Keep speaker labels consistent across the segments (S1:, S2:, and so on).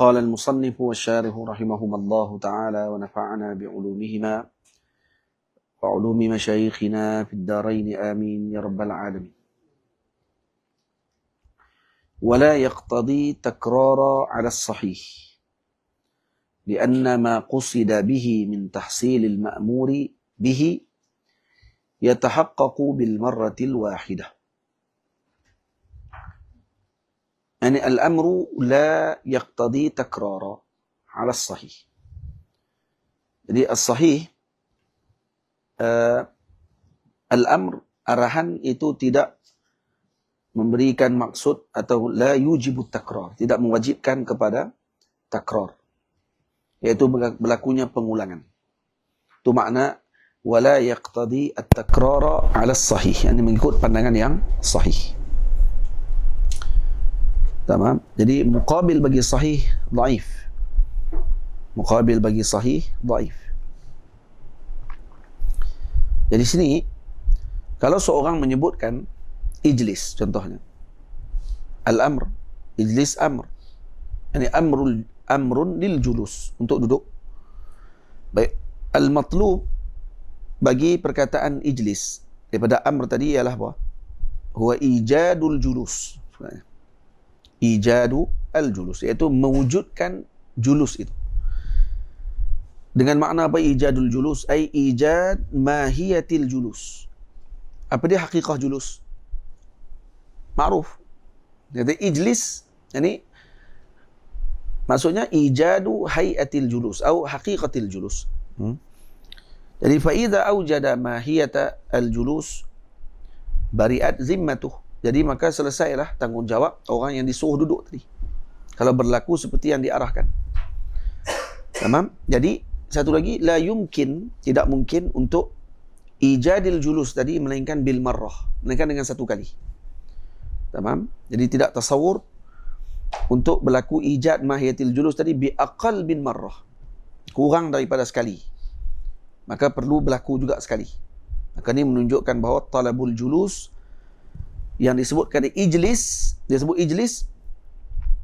S1: قال المصنف والشارح رحمهما الله تعالى ونفعنا بعلومهما وعلوم مشايخنا في الدارين. آمين يا رب العالمين. ولا يقتضي تكرار على الصحيح لأن ما قصد به من تحصيل المأمور به يتحقق بالمرة الواحدة. يعني الأمر لا يقتضي تكرارا على الصحيح jadi الصحيح uh, al-amr arahan itu tidak memberikan maksud atau la yujibu takrar tidak mewajibkan kepada takrar yaitu berlakunya pengulangan itu makna wala yaqtadi at-takrara 'ala as-sahih yani mengikut pandangan yang sahih Tamam. Jadi muqabil bagi sahih dhaif. Muqabil bagi sahih dhaif. Jadi sini kalau seorang menyebutkan ijlis contohnya. Al-amr, ijlis amr. Yani amrul amrun lil julus untuk duduk. Baik, al-matlub bagi perkataan ijlis daripada amr tadi ialah apa? Huwa ijadul julus. Sebenarnya ijadu al-julus iaitu mewujudkan julus itu. Dengan makna apa ijadul julus? Ai ijad mahiyatil julus. Apa dia? Hakikah julus. Ma'ruf. Jadi ijlis yani maksudnya ijadu hayatil julus atau haqiqatil julus. Hmm? jadi fa idza aujada mahiyata al-julus bari'at zimmatuh jadi maka selesailah tanggungjawab orang yang disuruh duduk tadi. Kalau berlaku seperti yang diarahkan. Tamam? Jadi satu lagi la yumkin tidak mungkin untuk ijadil julus tadi melainkan bil marrah, melainkan dengan satu kali. Tamam? Jadi tidak tasawur untuk berlaku ijad mahiyatil julus tadi bi aqal bin marrah. Kurang daripada sekali. Maka perlu berlaku juga sekali. Maka ini menunjukkan bahawa talabul julus yang disebutkan di ijlis disebut ijlis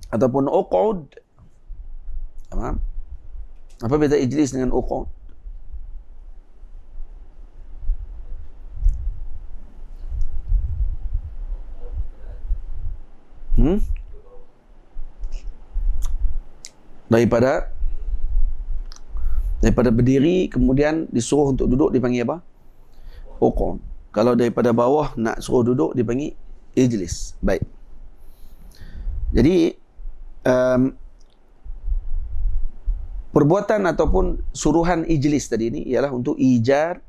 S1: ataupun uqud. Apa apa beza ijlis dengan uqud? Hmm? Daripada daripada berdiri kemudian disuruh untuk duduk dipanggil apa? Uqud. Kalau daripada bawah nak suruh duduk dipanggil ijlis. Baik. Jadi um, perbuatan ataupun suruhan ijlis tadi ini ialah untuk ijar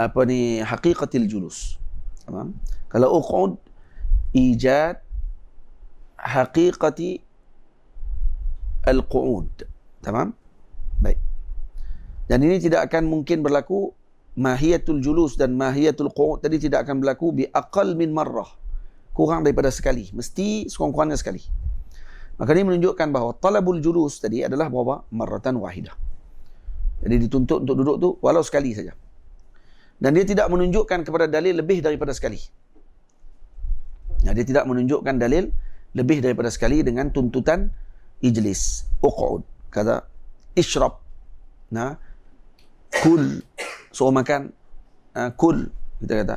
S1: apa ni haqiqatil julus. Tamam? Kalau uqud ijad haqiqati al-qu'ud. Tamam? Baik. Dan ini tidak akan mungkin berlaku mahiyatul julus dan mahiyatul qu'ud tadi tidak akan berlaku bi aqal min marrah. Kurang daripada sekali. Mesti sekurang-kurangnya sekali. Maka ini menunjukkan bahawa talabul julus tadi adalah berapa marratan wahidah. Jadi dituntut untuk duduk tu walau sekali saja. Dan dia tidak menunjukkan kepada dalil lebih daripada sekali. Ya, dia tidak menunjukkan dalil lebih daripada sekali dengan tuntutan ijlis uqud. Kata ishrab. Nah kul suruh makan uh, kul kita kata.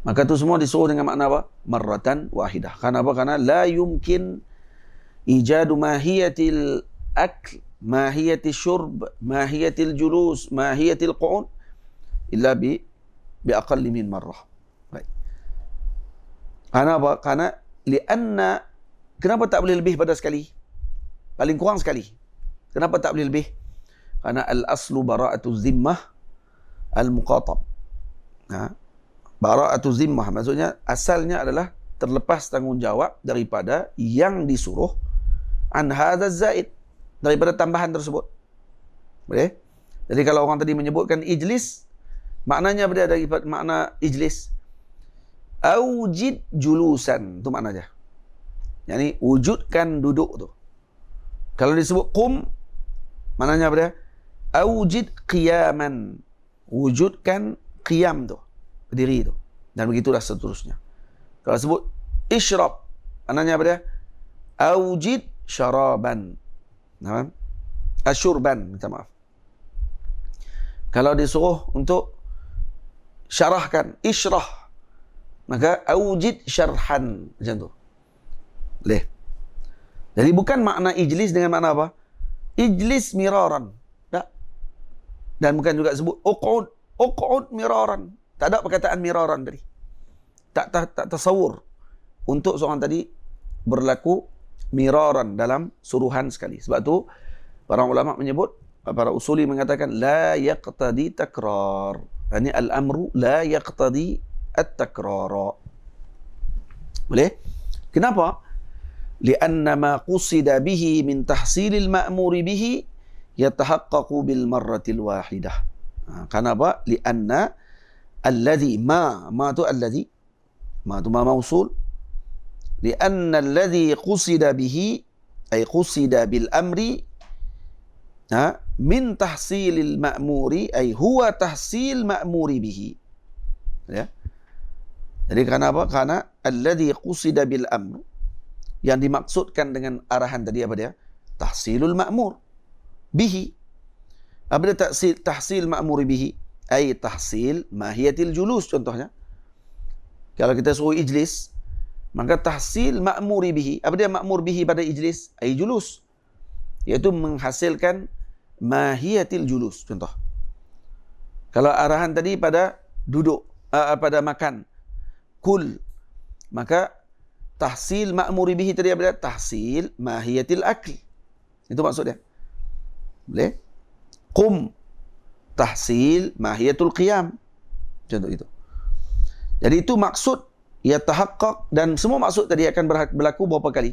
S1: Maka tu semua disuruh dengan makna apa? Marratan wahidah. Karena apa? Karena la yumkin ijadu mahiyatil akl mahiyatil syurb mahiyatil julus mahiyatil qu'ud illa bi bi aqall min marrah. Baik. Karena apa? Karena lianna kenapa tak boleh lebih pada sekali? Paling kurang sekali. Kenapa tak boleh lebih? Karena al aslu bara'atu zimmah al-muqatab. Ha? Bara'atu zimmah maksudnya asalnya adalah terlepas tanggungjawab daripada yang disuruh an hadza zaid daripada tambahan tersebut. Boleh? Jadi kalau orang tadi menyebutkan ijlis maknanya berada dari makna ijlis aujid julusan itu maknanya. Yani wujudkan duduk tu. Kalau disebut qum maknanya apa dia? Aujid qiyaman wujudkan qiyam tu berdiri tu dan begitulah seterusnya kalau sebut isyrab maknanya apa dia aujid syaraban. Nah, asyurban, minta maaf. Kalau disuruh untuk syarahkan, isyrah, maka awjid syarhan. Macam tu. Boleh. Jadi bukan makna ijlis dengan makna apa? Ijlis miraran. Dan bukan juga sebut uqud. Uqud miraran. Tak ada perkataan miraran tadi. Tak, tak, tak tasawur. Untuk seorang tadi berlaku miraran dalam suruhan sekali. Sebab tu para ulama menyebut para usuli mengatakan la yaqtadi takrar. Ini al-amru la yaqtadi at-takrar. Boleh? Kenapa? Lianna ma qusida bihi min tahsilil ma'muri bihi yatahaqqaqu bil marratil wahidah. Ha, kenapa? Lianna alladhi ma ma tu alladhi ma tu ma mausul lianna alladhi qusida bihi ay qusida bil amri ha min tahsilil ma'muri ay huwa tahsil ma'muri bihi ya jadi kerana apa kerana alladhi qusida bil amr yang dimaksudkan dengan arahan tadi apa dia? tahsilul ma'mur bihi. Apa dia tahsil tahsil ma'muri bihi. Ay tahsil mahiyatil julus contohnya. Kalau kita suruh ijlis maka tahsil ma'muri bihi. Apa dia ma'mur bihi pada ijlis? Ay julus. Iaitu menghasilkan mahiyatil julus contoh. Kalau arahan tadi pada duduk uh, pada makan. Kul. Maka tahsil ma'muri bihi tadi apa dia? Tahsil mahiyatil akl itu maksud dia boleh? Qum tahsil mahiyatul qiyam. Contoh itu jadi itu maksud ya tahaqqaq dan semua maksud tadi akan berlaku berapa kali?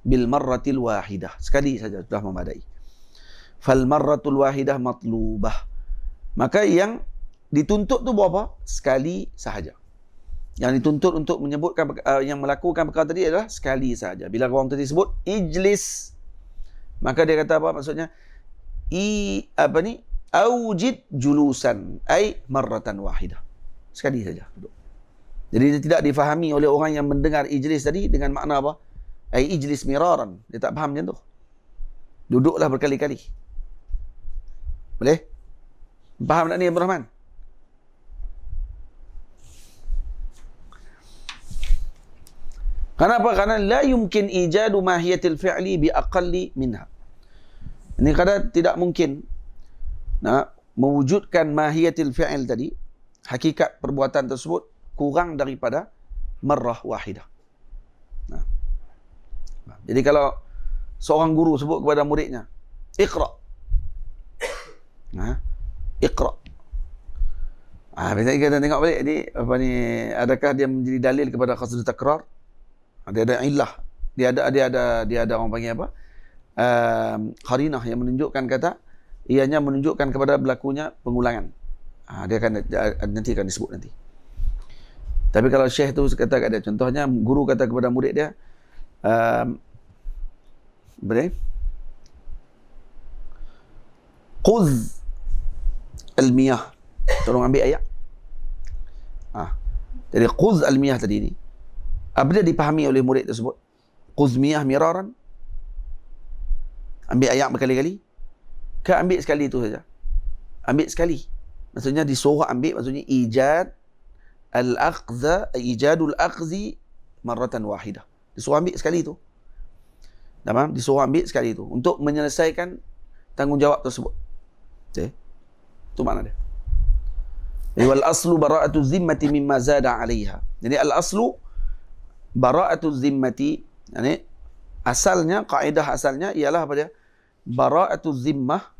S1: Bil marratil wahidah. Sekali saja sudah memadai. Fal marratul wahidah matlubah. Maka yang dituntut tu berapa? Sekali sahaja. Yang dituntut untuk menyebutkan uh, yang melakukan perkara tadi adalah sekali sahaja. Bila orang tadi sebut ijlis. Maka dia kata apa maksudnya i apa ni? Aujid julusan. Ai marratan wahidah. Sekali saja. Duduk. Jadi dia tidak difahami oleh orang yang mendengar ijlis tadi dengan makna apa? Ai ijlis miraran. Dia tak faham macam tu. Duduklah berkali-kali. Boleh? Faham tak ni Abdul Rahman? Kenapa? Karena la yumkin ijadu mahiyatil fi'li bi aqalli minha. Ini kata tidak mungkin nah, mewujudkan mahiyatil fi'il tadi, hakikat perbuatan tersebut kurang daripada marrah wahidah. Nah. Jadi kalau seorang guru sebut kepada muridnya, Iqra' Ha? Iqra. Ah, biasa kita tengok balik ni apa ni adakah dia menjadi dalil kepada qasd takrar? Dia ada illah. Dia ada dia ada dia ada orang panggil apa? Qarinah yang menunjukkan kata ianya menunjukkan kepada berlakunya pengulangan. Ha, dia akan nanti akan disebut nanti. Tapi kalau syekh tu kata kat dia contohnya guru kata kepada murid dia um, boleh? Qudh al-miyah. Tolong ambil ayat. Ha. Jadi quz al-miyah tadi ni. Apa dia dipahami oleh murid tersebut? Quz miyah miraran. Ambil ayat berkali-kali. Ke ambil sekali itu saja. Ambil sekali. Maksudnya disuruh ambil maksudnya ijad al-aqza ijadul aqzi marratan wahidah. Disuruh ambil sekali itu. Tamam? Disuruh ambil sekali itu untuk menyelesaikan tanggungjawab tersebut. Okay. Itu makna dia. Jadi wal aslu bara'atu zimmati mimma zada 'alaiha. Jadi al aslu bara'atu zimmati yani asalnya kaedah asalnya ialah apa dia? Bara'atu zimmah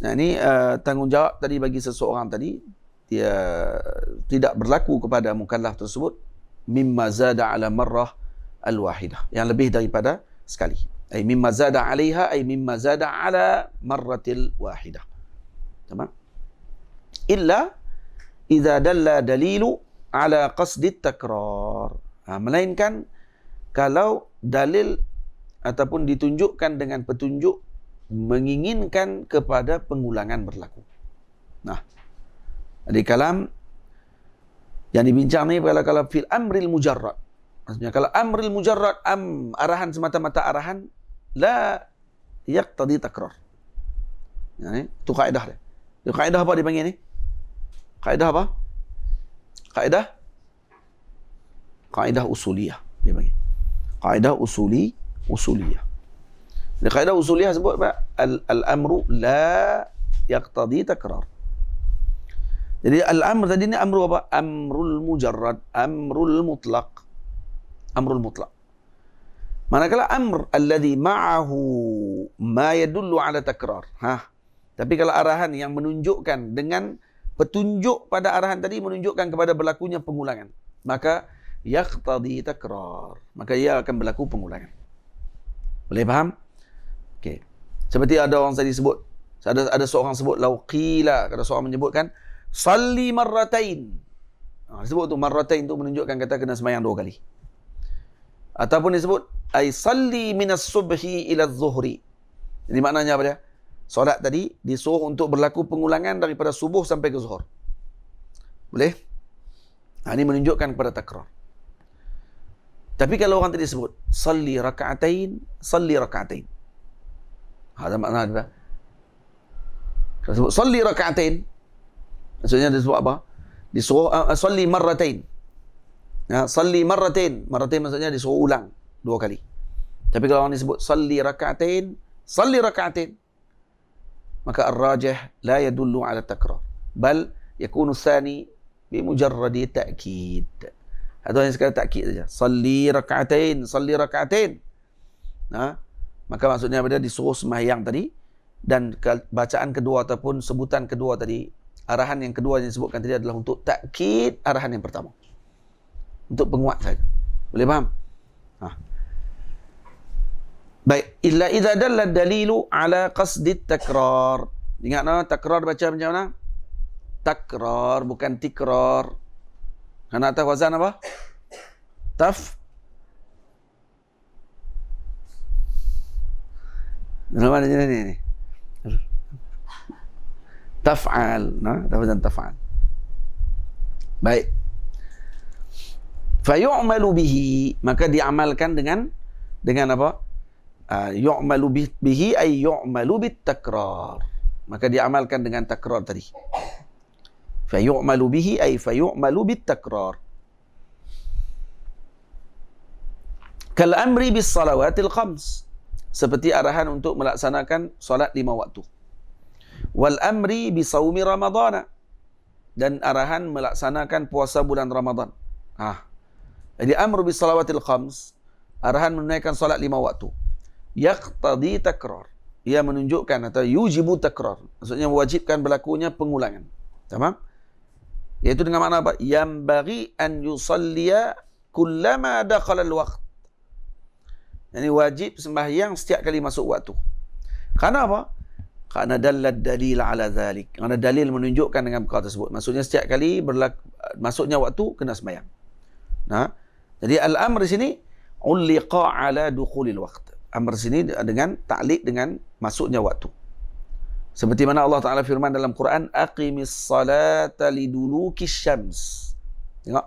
S1: yani uh, tanggungjawab tadi bagi seseorang tadi dia tidak berlaku kepada mukallaf tersebut mimma zada 'ala marrah al wahidah yang lebih daripada sekali. Ay mimma zada 'alaiha ay mimma zada 'ala marratil wahidah. Tamam? Illa idza dalla dalilu ala qasdi takrar. Ha, melainkan kalau dalil ataupun ditunjukkan dengan petunjuk menginginkan kepada pengulangan berlaku. Nah, di kalam yang dibincang ni kalau kalau fil amril mujarrad. Maksudnya kalau amril mujarrad am arahan semata-mata arahan la yaqtadi takrar. Ya, ni, itu kaedah dia. Itu kaedah apa dipanggil ni? Kaedah apa? Kaedah? Kaedah usuliyah dia panggil. Kaedah usuli usuliyah. Di kaedah usuliyah sebut apa? Al-amru la yaqtadi takrar. Jadi al-amr tadi ni amru apa? Amrul mujarrad, amrul mutlaq. Amrul mutlaq. Manakala amr alladhi ma'ahu ma yadullu ala takrar. Ha. Tapi kalau arahan yang menunjukkan dengan petunjuk pada arahan tadi menunjukkan kepada berlakunya pengulangan, maka yaqtadi takrar. Maka ia akan berlaku pengulangan. Boleh faham? Okey. Seperti ada orang tadi sebut, ada ada seorang sebut lauqila, kalau seorang menyebutkan salli marratain. Ha, disebut tu marratain tu menunjukkan kata kena sembahyang dua kali. Ataupun disebut ay salli minas subhi ila zuhri. Jadi maknanya apa dia? Solat tadi disuruh untuk berlaku pengulangan daripada subuh sampai ke zuhur. Boleh? Ha, ini menunjukkan kepada takrar. Tapi kalau orang tadi sebut salli raka'atain, salli raka'atain. Ada makna apa? Kalau sebut salli raka'atain, Maksudnya dia sebut apa? Disuruh uh, salli marratain. Ya, salli marratain. Marratain maksudnya disuruh ulang dua kali. Tapi kalau orang disebut salli raka'atain, salli raka'atain. Maka ar-rajih la yadullu ala takrar. Bal yakunu thani bi mujarradi ta'kid. Atau yang sekadar ta'kid saja. Salli raka'atain, salli raka'atain. Ha? Maka maksudnya apa dia disuruh sembahyang tadi dan bacaan kedua ataupun sebutan kedua tadi arahan yang kedua yang disebutkan tadi adalah untuk takkid arahan yang pertama. Untuk penguat saja. Boleh faham? Ha. Baik, illa idza dalla dalilu ala qasdi takrar. Ingat no, takrar baca macam mana? Takrar bukan tikrar. Kan atas wazan apa? Taf. Nama ni ni ni? Taf'al. Nah lafazan taf'al. Baik. Fa yu'malu bihi. Maka diamalkan dengan dengan apa? Uh, yu'malu bihi ay yu'malu bit takrar maka diamalkan dengan takrar tadi fa yu'malu bihi ay fa yu'malu bit takrar kal amri bis salawatil khams seperti arahan untuk melaksanakan solat lima waktu wal amri bi saumi ramadhan dan arahan melaksanakan puasa bulan Ramadan. Ah. Jadi amru bi salawatil khams, arahan menunaikan solat lima waktu. Yaqtadi takrar. Ia menunjukkan atau yujibu takrar. Maksudnya mewajibkan berlakunya pengulangan. Tamam? Iaitu dengan makna apa? Yang bagi an yusalliya kullama dakhala al-waqt. Ini wajib sembahyang setiap kali masuk waktu. Karena apa? kerana dalal dalil ala zalik kerana dalil menunjukkan dengan perkara tersebut maksudnya setiap kali berlaku, masuknya waktu kena sembahyang nah jadi al amr di sini ulqa ala dukhulil waqt amr sini dengan ta'liq dengan masuknya waktu seperti mana Allah Taala firman dalam Quran aqimis salata liduluki syams tengok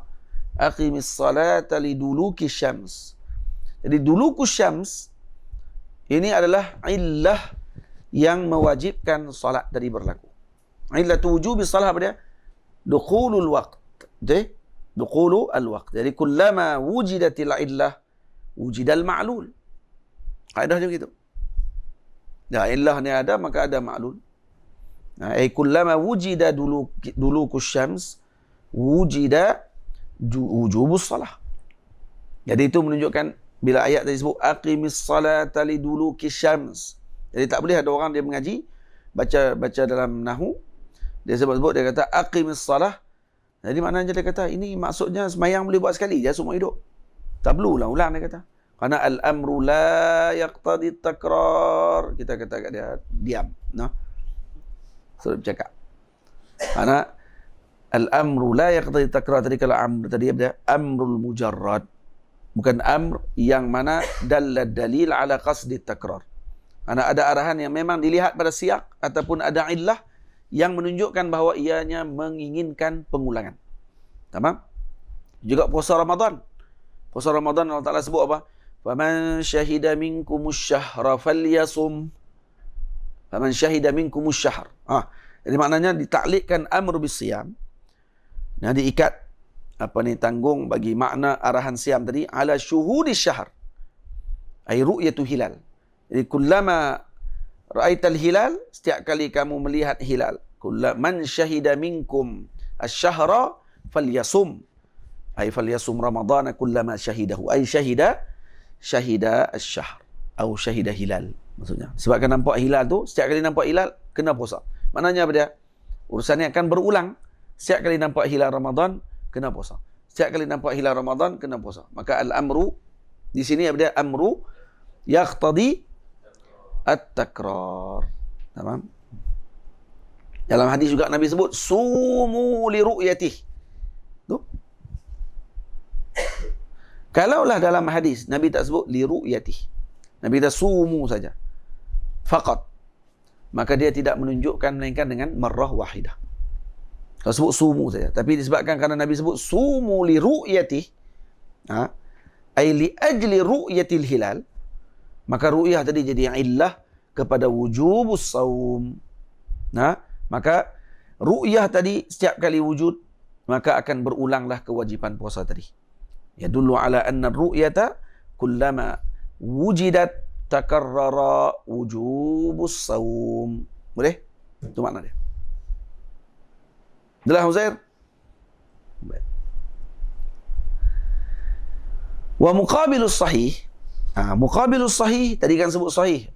S1: aqimis salata liduluki syams jadi duluku syams ini adalah illah yang mewajibkan solat tadi berlaku. Illatu wujubi salat apa dia? Dukhulul waqt. Okey? Dukhulu al-waqt. Jadi kullama wujidatil illah wujidal ma'lul. Kaedahnya begitu. Ya illah ni ada maka ada ma'lul. Nah, ay kullama wujida dulu dulu kusyams wujida wujubus salah. Jadi itu menunjukkan bila ayat tadi sebut aqimis salata liduluki syams jadi tak boleh ada orang dia mengaji baca baca dalam nahu dia sebut-sebut dia kata aqimis salah. Jadi maknanya dia kata ini maksudnya semayang boleh buat sekali je semua hidup. Tak perlu lah ulang dia kata. Karena al-amru la yaqtadi takrar. Kita kata kat dia diam, no. So bercakap. Karena al-amru la yaqtadi takrar tadi kalau amr tadi dia amrul mujarrad. Bukan amr yang mana dalal dalil ala qasdi takrar. Karena ada arahan yang memang dilihat pada siak ataupun ada illah yang menunjukkan bahawa ianya menginginkan pengulangan. Tamam? Juga puasa Ramadan. Puasa Ramadan Allah Taala sebut apa? Faman syahida minkumus syahra falyasum faman syahida minkumus syahr ha jadi maknanya ditaklikkan amr bis siyam nah diikat apa ni tanggung bagi makna arahan siam tadi ala syuhudi syahr. Ay ru'yatu hilal. Jadi kullama ra'aital hilal setiap kali kamu melihat hilal kullaman syahida minkum asy-syahra falyasum. Ay falyasum ramadhana kullama syahidahu. Ay syahida syahida asy-syahr atau syahida hilal maksudnya. Sebab kan nampak hilal tu setiap kali nampak hilal kena puasa. Maknanya apa dia? Urusan ni akan berulang. Setiap kali nampak hilal Ramadan kena puasa. Setiap kali nampak hilal Ramadan kena puasa. Maka al-amru di sini apa dia? Amru yaqtadi at-takrar tamam dalam hadis juga Nabi sebut sumu li ru'yatih. Tu Kalaulah dalam hadis Nabi tak sebut li ru'yati. Nabi kata sumu saja. Faqat. Maka dia tidak menunjukkan melainkan dengan marrah wahidah. Kalau sebut sumu saja. Tapi disebabkan kerana Nabi sebut sumu li ru'yati. Ha? Ay li ajli ru'yatil hilal. Maka ru'yah tadi jadi illah kepada wujubus saum. Ha? Maka ru'yah tadi setiap kali wujud. Maka akan berulanglah kewajipan puasa tadi يدل على أن الرؤية كلما وجدت تكرر وجوب الصوم وليه؟ ده معنى ليه؟ ده هزير؟ ومقابل الصحيح آه، مقابل الصحيح تدي كان سبق صحيح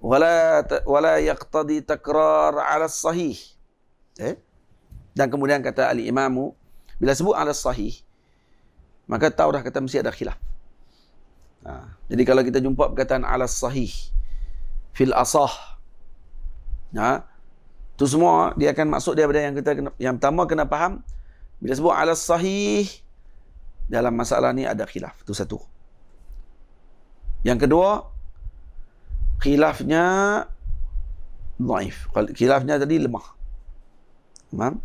S1: ولا ولا يقتضي تكرار على الصحيح إيه؟ dan kemudian kata al-imamu bila على الصحيح maka tahu dah kata mesti ada khilaf. Ha. Jadi kalau kita jumpa perkataan ala sahih fil asah. Ha. Tu semua dia akan masuk daripada yang kita kena, yang pertama kena faham bila sebut ala sahih dalam masalah ni ada khilaf. Tu satu. Yang kedua khilafnya dhaif. Khilafnya tadi lemah. Faham?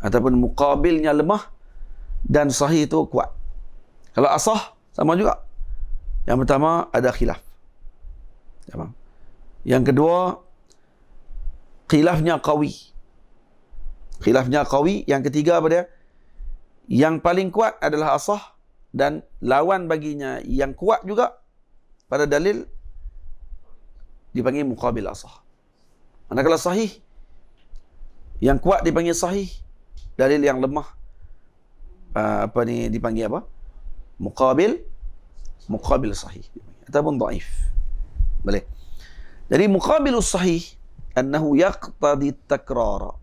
S1: Ataupun muqabilnya lemah dan sahih itu kuat. Kalau asah sama juga. Yang pertama ada khilaf. Yang kedua khilafnya qawi. Khilafnya qawi. Yang ketiga apa dia? Yang paling kuat adalah asah dan lawan baginya yang kuat juga pada dalil dipanggil muqabil asah. Manakala sahih yang kuat dipanggil sahih dalil yang lemah uh, apa ni dipanggil apa? Muqabil muqabil sahih ataupun dhaif. Boleh. Jadi muqabilus sahih annahu yaqtadi at-takrar.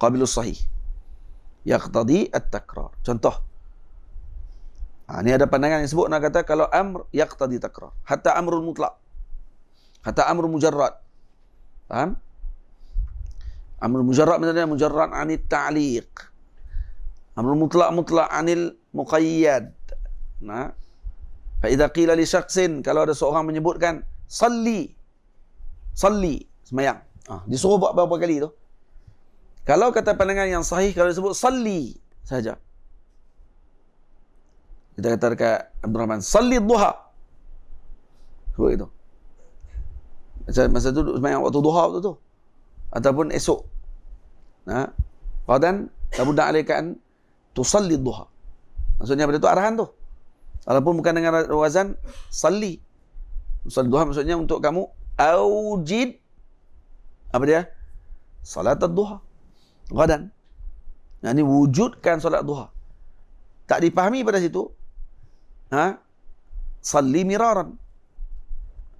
S1: Qabilus sahih yaqtadi at-takrar. Contoh. Ha, ini ada pandangan yang sebut nak kata kalau amr yaqtadi takrar. Hatta amrul mutlaq. Hatta amrul mujarrad. Faham? Amrul mujarrad maksudnya mujarrad anit ta'liq. Amrul mutlak mutlak anil muqayyad. Nah. Fa idza qila li syakhsin kalau ada seorang menyebutkan salli. Salli semayang. Ah, disuruh buat berapa kali tu? Kalau kata pandangan yang sahih kalau disebut salli saja. Kita kata dekat Abdul Rahman, salli duha. Sebut itu. Masa, masa tu semayang waktu duha waktu tu. Ataupun esok. Nah. Qadan, labudda alaikan tusalli duha. Maksudnya pada tu arahan tu. Walaupun bukan dengan wazan salli. Tusalli duha maksudnya untuk kamu aujid apa dia? Salat duha. Gadan. Ini wujudkan solat duha. Tak dipahami pada situ. Ha? Salli miraran.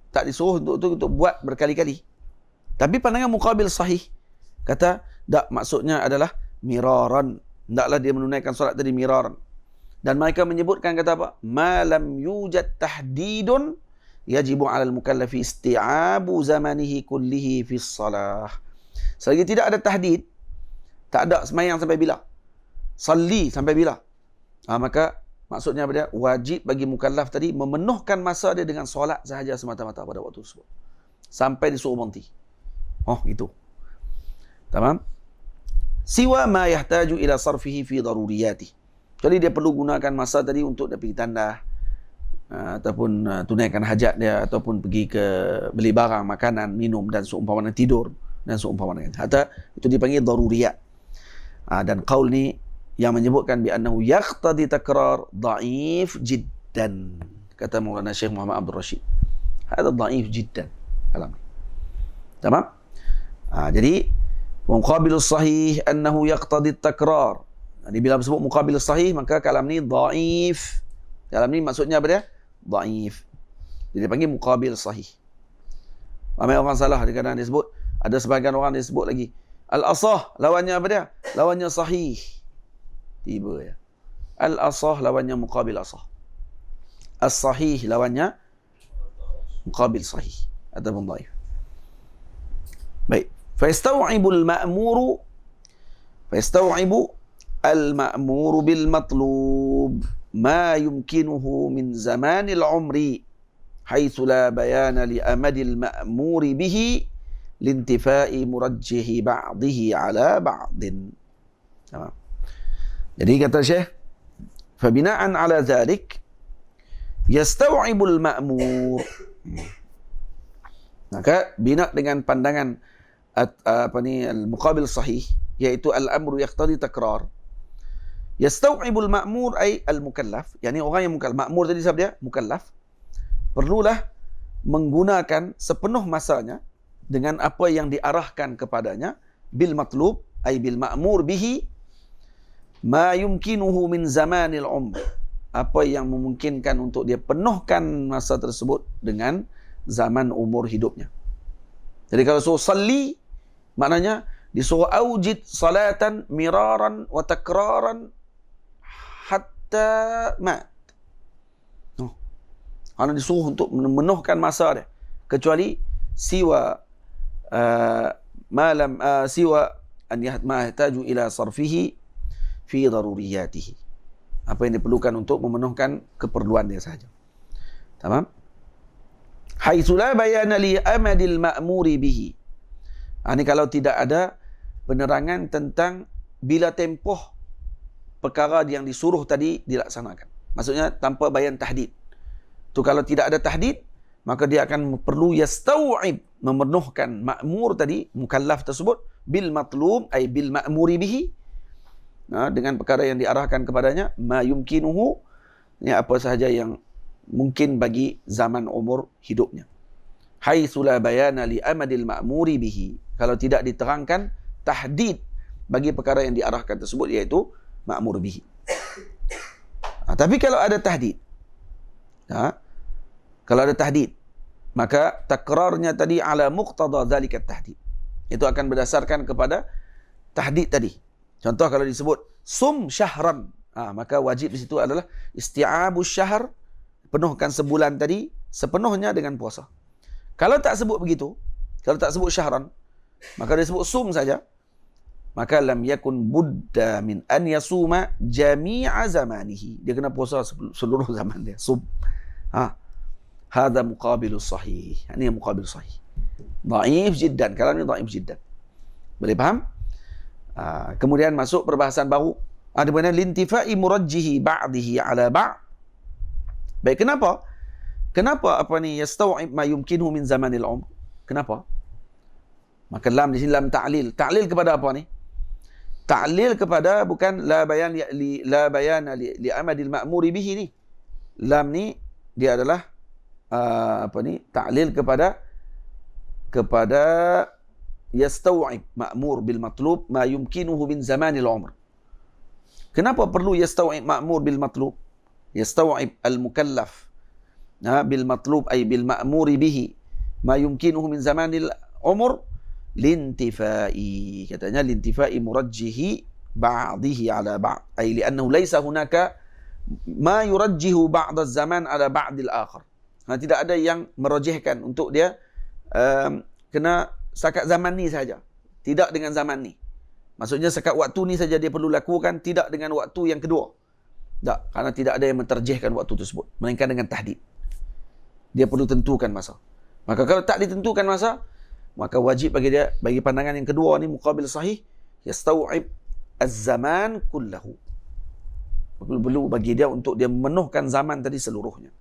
S1: Tak disuruh untuk, untuk, untuk buat berkali-kali. Tapi pandangan mukabil sahih. Kata, tak maksudnya adalah miraran. Hendaklah dia menunaikan solat tadi mirar. Dan mereka menyebutkan kata apa? Malam yujad tahdidun yajibu alal mukallafi isti'abu zamanihi kullihi fi salah. Selagi tidak ada tahdid, tak ada semayang sampai bila? Salli sampai bila? Ha, maka maksudnya apa dia? Wajib bagi mukallaf tadi memenuhkan masa dia dengan solat sahaja semata-mata pada waktu tersebut. Sampai disuruh berhenti. Oh, itu. Tamam? Siwa ma yahtaju ila sarfihi fi daruriyati. Jadi dia perlu gunakan masa tadi untuk dia pergi tandah, uh, ataupun uh, tunaikan hajat dia ataupun pergi ke beli barang makanan minum dan seumpamanya tidur dan seumpamanya. Hatta itu dipanggil daruriyat. Uh, dan qaul ni yang menyebutkan bi annahu yaqtadi takrar dhaif jiddan. Kata Maulana Syekh Muhammad Abdul Rashid. Hada dhaif jiddan kalam tamam? Uh, jadi muqabil sahih annahu yaqtadi takrar jadi bila sebut muqabil sahih maka kalam ni dhaif. Kalam ni maksudnya apa dia? Dhaif. Jadi panggil muqabil sahih. Ramai orang salah kadang-kadang dia sebut. Ada sebagian orang dia sebut lagi. Al-asah lawannya apa dia? Lawannya sahih. Tiba ya. Al-asah lawannya muqabil asah. As-sahih lawannya muqabil sahih. Ataupun dhaif. Baik. Fayastaw'ibu al-ma'muru fayastaw'ibu al-ma'muru bil matlub ma yumkinuhu min zaman al-umri haythu la bayana li amad al-ma'mur bihi lintifa'i murajjihi ba'dihi ala ba'din. Tamam. Jadi kata Syekh, "Fabina'an 'ala dhalik yastaw'ibul ma'mur." Maka bina dengan pandangan apa ni al-muqabil sahih iaitu al-amru yaqtadi takrar. Yastaw'ibul ma'mur ay al-mukallaf, yakni orang yang mukallaf. Ma'mur tadi siapa dia? Mukallaf. Perlulah menggunakan sepenuh masanya dengan apa yang diarahkan kepadanya bil matlub ay bil ma'mur bihi ma yumkinuhu min zamanil umr apa yang memungkinkan untuk dia penuhkan masa tersebut dengan zaman umur hidupnya jadi kalau suruh salli maknanya disuruh aujid salatan miraran wa takraran hatta mat oh. kalau disuruh untuk memenuhkan masa dia kecuali siwa uh, malam uh, siwa an yahtaju ila sarfihi fi daruriyatihi. Apa yang diperlukan untuk memenuhkan keperluan dia sahaja. Tamam? Haitsu la bayana li amadil ma'muri bihi. Ha, ini kalau tidak ada penerangan tentang bila tempoh perkara yang disuruh tadi dilaksanakan. Maksudnya tanpa bayan tahdid. Tu kalau tidak ada tahdid, maka dia akan perlu yastau'ib memenuhkan ma'mur tadi, mukallaf tersebut bil matlub ay bil ma'muri bihi ha, dengan perkara yang diarahkan kepadanya ma yumkinuhu ni apa sahaja yang mungkin bagi zaman umur hidupnya haitsu la bayana li amadil ma'muri bihi kalau tidak diterangkan tahdid bagi perkara yang diarahkan tersebut iaitu ma'mur bihi. Ha, tapi kalau ada tahdid ha, kalau ada tahdid maka takrarnya tadi ala muqtada zalika tahdid. Itu akan berdasarkan kepada tahdid tadi. Contoh kalau disebut sum syahran, ha, maka wajib di situ adalah isti'abus syahr, penuhkan sebulan tadi sepenuhnya dengan puasa. Kalau tak sebut begitu, kalau tak sebut syahran, maka dia sebut sum saja, maka lam yakun budda min an yasuma jami'a zamanihi. Dia kena puasa seluruh zaman dia. Sum. Ha. Hada muqabilus sahih. Ini yang muqabil sahih. Dhaif jiddan. Kalam ni dhaif jiddan. Boleh faham? Ha, kemudian masuk perbahasan baru ada mana lintifai murajjihi ba'dihi ala ba' baik kenapa kenapa apa ni yastaw'ib ma yumkinuhu min zamanil umr kenapa maka lam di sini lam ta'lil. Ta'lil kepada apa ni? Ta'lil kepada bukan la bayan li la bayan li, li amadil ma'muri bihi ni. Lam ni dia adalah uh, apa ni? Ta'lil kepada kepada yastaw'ib ma'mur bil matlub ma yumkinuhu min zamanil umr. Kenapa perlu yastaw'ib ma'mur bil matlub? Yastaw'ib al mukallaf ha, bil matlub ay bil ma'mur bihi ma yumkinuhu min zamanil umr lintifai katanya lintifai murajjihi ba'dihi ala ba'd ay li'annahu laysa hunaka ma yurajjihu ba'd az-zaman ala ba'd al-akhar. Ha, tidak ada yang merajihkan untuk dia um, kena setakat zaman ni saja. Tidak dengan zaman ni. Maksudnya setakat waktu ni saja dia perlu lakukan, tidak dengan waktu yang kedua. Tak, karena tidak ada yang menterjihkan waktu tersebut. Melainkan dengan tahdid. Dia perlu tentukan masa. Maka kalau tak ditentukan masa, maka wajib bagi dia, bagi pandangan yang kedua ni, muqabil sahih, yastau'ib az-zaman kullahu. Perlu-perlu bagi dia untuk dia memenuhkan zaman tadi seluruhnya.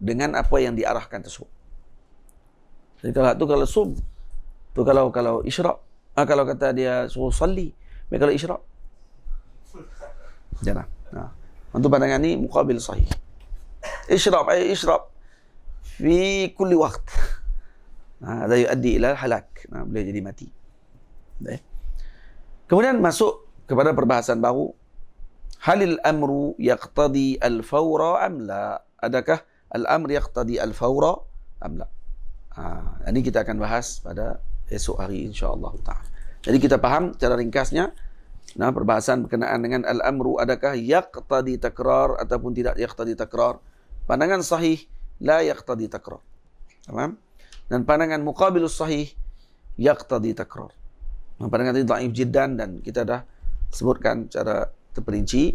S1: dengan apa yang diarahkan tersebut. Jadi kalau tu kalau sum, tu kalau kalau isyraq, ah, kalau kata dia suruh salli, baik kalau isyraq. Jangan. Nah. Untuk pandangan ni muqabil sahih. Isyraq ay isyraq fi kulli waqt. Ada yuaddi ila halak. Nah, boleh jadi mati. Baik. Kemudian masuk kepada perbahasan baru. Halil amru yaqtadi al-fawra am la? Adakah al-amr yaqtadi al-fawra am la? Ha, ini kita akan bahas pada esok hari insya-Allah taala. Jadi kita faham secara ringkasnya nah perbahasan berkenaan dengan al-amru adakah yaqtadi takrar ataupun tidak yaqtadi takrar. Pandangan sahih la yaqtadi takrar. Faham? Dan pandangan muqabilus sahih yaqtadi takrar. Pandangan ini dhaif jiddan dan kita dah sebutkan secara terperinci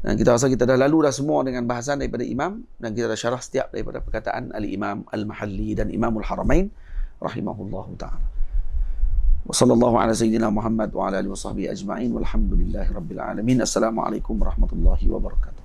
S1: dan kita rasa kita dah lalu dah semua dengan bahasan daripada imam dan kita dah syarah setiap daripada perkataan al-imam al-mahalli dan imamul haramain rahimahullahu taala. Wa sallallahu ala sayyidina Muhammad wa ala alihi wa sahbihi ajma'in walhamdulillahi rabbil alamin. Assalamualaikum warahmatullahi wabarakatuh.